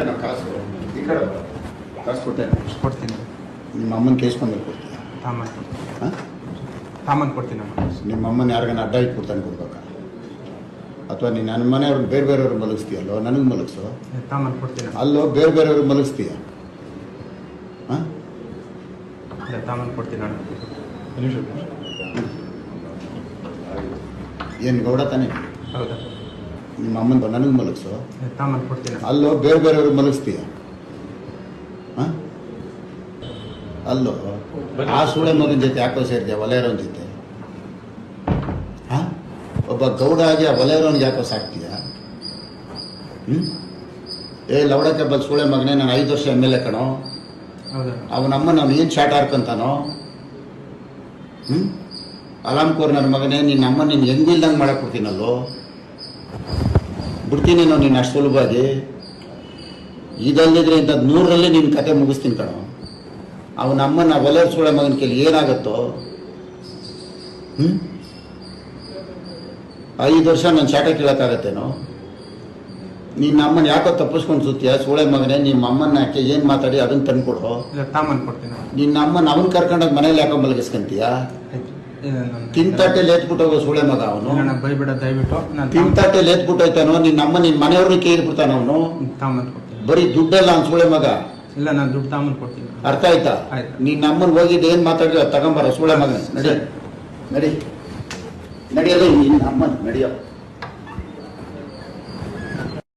ಕೊಡ್ತೇನೆ ಕಾಸು ಈ ಕಡೆ. ಕಾಸು ಕೊಡ್ತೇನೆ. ಕೊಡ್ತೀನಿ. ನಿಮ್ಮ ಅಮ್ಮನ ಕೇಸ್ಕೊಂಡು ಕೊಡ್ತೀನಿ. ತಾಮನ್ ಹಾಂ? ತಾಮನ್ ಕೊಡ್ತೀನಿ ನಿಮ್ಮ ಅಮ್ಮನ ಯಾರಿಗಾನ ಅಡ್ಡ ಇಟ್ಬಿಡ್ತಾನೆ ಕೊಡ್ಬೇಕಾ? ಅಥವಾ ನೀನು ನನ್ನ ಮನೆಯವ್ರನ್ನ ಬೇರೆ ಬೇರೆಯವ್ರು ಮಲಗಿಸ್ತೀಯಲ್ಲೋ? ನನಗೆ ಮಲಗಿಸೋ? ತಾಮನ್ ಕೊಡ್ತೀನಿ ಅಲ್ಲೋ ಬೇರೆ ಬೇರೆಯವ್ರಿಗೆ ಮಲಗಿಸ್ತೀಯ? ಹಾಂ? ತಾಮನ್ ಕೊಡ್ತೀನಿ ಅಣ್ಣ. ಏನು ಗೌಡ ತಾನೇ? ಹೌದಾ? ನಿಮ್ಮ ಅಮ್ಮನ ನನಗೆ ಮಲಗಿಸು. ಅಲ್ಲೋ ಬೇರೆ ಬೇರೆಯವ್ರಿಗೆ ಮಲಗಿಸ್ತೀಯ? ಹಾಂ? ಅಲ್ಲೋ ಆ ಸೂಳೆ ಮಗನ ಜೊತೆ ಯಾಕೋ ಸೇರಿದೆ ವಲಯರೋನ್ ಜೊತೆ? ಹಾಂ? ಒಬ್ಬ ಗೌಡ ಆಗಿ ಆ ವಲಯರೋನ್ಗೆ ಯಾಕೋ ಸಾಕ್ತೀಯ? ಹ್ಞೂ ಏ ಲವಡಕ್ಕೆ ಬಂದು ಸೂಳೆ ಮಗನೇ ನಾನು ಐದು ವರ್ಷ ಎಂ ಎಲ್ ಎ ಕಣೋ. ಅವನಮ್ಮ ನಾನು ಏನು ಶಾಟ್ ಹಾರ್ಕೊಂತಾನೋ ಹ್ಞೂ ಅಲಾಮ್ ಕೋರ್ನರ್ ನನ್ನ ಮಗನೇ ನಿನ್ನ ಅಮ್ಮ ನೀನು ಹೆಂಗಿಲ್ದಂಗೆ ಮಾಡಕ್ಕೆ ಕೊಡ್ತೀನಲ್ಲೋ? ಬಿಡ್ತೀನಿ ನಾನು ನೀನು ಅಷ್ಟು ಸುಲಭವಾಗಿ. ಇದಲ್ಲದಿದ್ರೆ ಇಂಥದ್ದು ನೂರರಲ್ಲಿ ನಿನ್ನ ಕತೆ ಮುಗಿಸ್ತೀನಿ ಕಣೋ. ಅವನ ಅಮ್ಮನ ಒಲೆ ಸೂಳೆ ಮಗನ ಕೇಳಿ ಏನಾಗುತ್ತೋ? ಹ್ಞೂ ಐದು ವರ್ಷ ನಾನು ಶಾಟ ಕೇಳೋಕ್ಕಾಗತ್ತೇನೋ? ನಿನ್ನ ಅಮ್ಮನ ಯಾಕೋ ತಪ್ಪಿಸ್ಕೊಂಡು ಸುತ್ತೀಯ? ಸೂಳೆ ಮಗನೇ ನಿಮ್ಮ ಅಮ್ಮನ ಯಾಕೆ ಏನು ಮಾತಾಡಿ ಅದನ್ನು ತಂದು ಕೊಡು. ನಿನ್ನ ಅಮ್ಮನ ಅವನ ಕರ್ಕೊಂಡೋಗಿ ಮನೇಲಿ ಯಾಕೋ ಮಲಗಿಸ್ಕೊಂತೀಯ? ನಾನು ತಿಂತಟ್ಟೆಲಿ ಎತ್ಬಿಟ್ಟು ಹೋಗೋ ಸೂಳೆ ಮಗ ಅವನು ಅಣ್ಣ ಬೈಬೇಡ ದಯವಿಟ್ಟು. ನಾನು ಲೇತ್ ಎತ್ಬಿಟ್ಟು ಹೋಯ್ತಾನೋ ನಿನ್ನ ಅಮ್ಮ ನಿನ್ನ ಮನೆಯವ್ರನ್ನ ಕೇಳ್ಬಿಡ್ತಾನ ಅವನು? ಕೊಡ್ತೀನಿ. ಬರೀ ದುಡ್ಡಲ್ಲ ಅವ್ನು ಸೂಳೆ ಮಗ? ಇಲ್ಲ ನಾನು ದುಡ್ಡು ತಾಮನ್ ಕೊಡ್ತೀನಿ. ಅರ್ಥ ಆಯ್ತಾ? ನೀನ್ ನಿನ್ನ ಅಮ್ಮನ ಹೋಗಿದ್ದು ಏನು ಮಾತಾಡಿದ್ರೆ ತಗೊಂಬರ ಸೂಳೆ ಮಗ ನಡಿ. ನಡಿ. ನಡಿಯೋದು ನಿನ್ನ ಅಮ್ಮನ ನಡಿಯೋ.